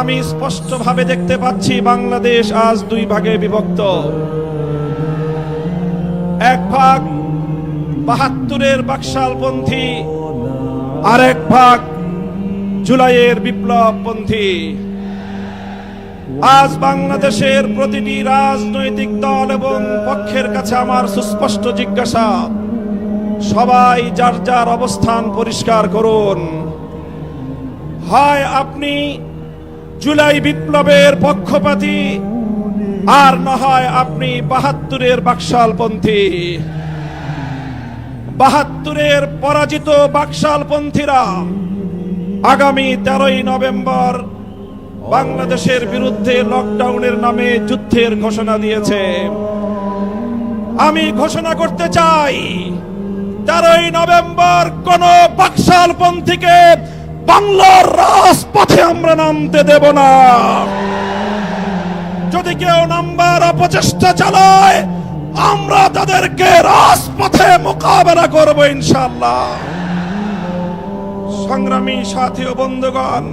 আমি স্পষ্টভাবে দেখতে পাচ্ছি বাংলাদেশ আজ দুই ভাগে বিভক্ত। এক ভাগ বাহাত্তরের বাকশালপন্থী, আর এক ভাগ জুলাইয়ের বিপ্লবপন্থী। আজ বাংলাদেশের প্রতিটি রাজনৈতিক দল এবং পক্ষের কাছে আমার সুস্পষ্ট জিজ্ঞাসা, সবাই যার যার অবস্থান পরিষ্কার করুন। হয় আপনি জুলাই বিপ্লবের পক্ষপাতী। আর না হয় আপনি বাহাত্তরের বাকশালপন্থী। বাহাত্তরের পরাজিত বাকশালপন্থীরা আগামী তেরোই নভেম্বর বাংলাদেশের বিরুদ্ধে লকডাউনের নামে যুদ্ধের ঘোষণা দিয়েছে। আমি ঘোষণা করতে চাই, তেরোই নভেম্বর কোন বাকশালপন্থীকে বাংলার রাজপথে আমরা নামতে দেব না। যদি কেউ নাম্বার অপচেষ্টা চালায়, আমরা তাদেরকে রাজপথে মোকাবেলা করব ইনশাল্লাহ সংগ্রামী সাথী ও বন্ধুগণ